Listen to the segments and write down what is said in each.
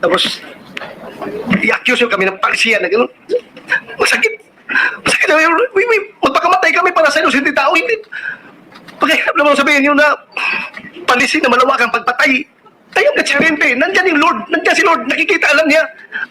Tapos, i-accuse kami ng palisiyan na gano'n. Masakit. Masakit. We, we, magpakamatay kami para sa inosente tao. Hindi. Pagkahirap naman sabihin nyo na palisi na malawakang pagpatay. Kayong katsyarente. Nandyan yung Lord. Nandyan si Lord. Nakikita, alam niya.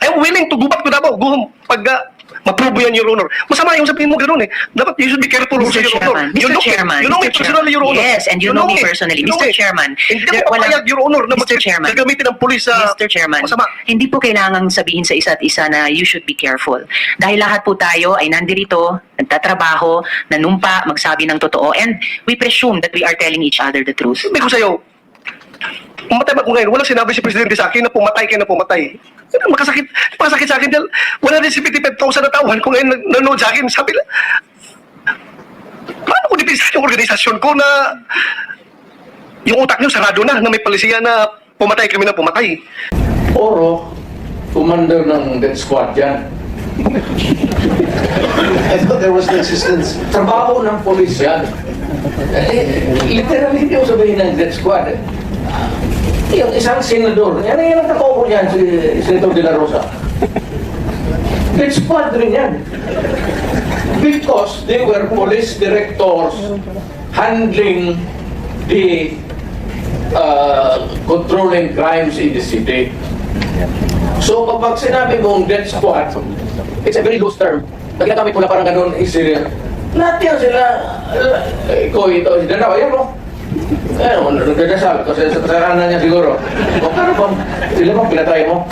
I'm willing to go back to Davao. Go home. Pag uh, maprobo yan, Your Honor. Masama yung sabihin mo gano'n eh. Dapat you should be careful also, Mr. Your Honor. Chairman, You Mr. know me. Chairman, You know me Mr. personally, Your Honor. Yes, and you know me personally, You know Mr. me. Chairman. Hindi walang- papayag, Your Honor, na Mr. Chairman. gagamitin ng pulis sa Mr. Chairman, masama. hindi po kailangang sabihin sa isa't isa na you should be careful. Dahil lahat po tayo ay nandirito, nagtatrabaho, nanumpa, magsabi ng totoo, and we presume that we are telling each other the truth. Sabi ko sa'yo, pumatay ba ko ngayon? Walang sinabi si Presidente sa akin na pumatay kayo na pumatay. Ang makasakit. Makasakit sa akin dahil 175,000 na tauhan ko ngayon nanonood sa akin. Sabi lang, paano ko dipisan yung organisasyon ko na yung utak niyo sarado na, na may palisiya na pumatay kami na pumatay. Oro, commander ng death squad yan. I thought there was no existence. Trabaho ng polis yan. Eh, literally hindi ko sabihin ng death squad. Eh. Yung isang senador, yan yan ang nakaupo niyan, si Senator De La Rosa. Death squad rin yan. Because they were police directors handling the uh, controlling crimes in the city. So kapag sinabi mong death squad, it's a very loose term. Pag ginagamit mo na parang ganun, is uh, lahat yan sila, ikaw ito, si Danaw, ayan mo. Mo, nagdadasal, kasi sa kasalanan niya siguro. O paano bang, sila bang pinatay mo?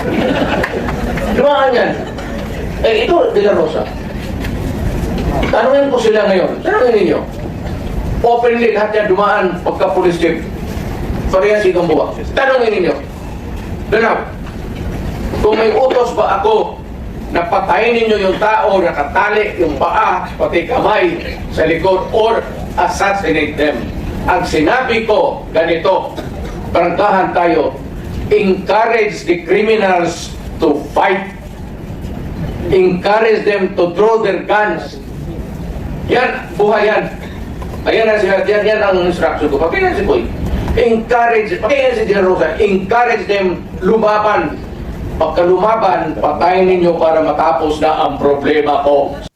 Dumaan yan. Eh, ito, De La Rosa. Tanungin ko sila ngayon, tanungin ninyo. Openly lahat yan dumaan pagka police chief. Parehas ikang buwa. Tanungin ninyo. Danaw, kung may utos ba ako na patayin ninyo yung tao, nakatali yung paa, pati kamay sa likod, or assassinate them. Ang sinabi ko, ganito, prangkahan tayo, encourage the criminals to fight. Encourage them to draw their guns. Yan, buhay yan. Ayan ang sinabi, yan, yan ang instruction ko. Pakinggan si Boy. Encourage, pakinggan si General Rosa, encourage them lumaban. Pagka lumaban, patayin ninyo para matapos na ang problema ko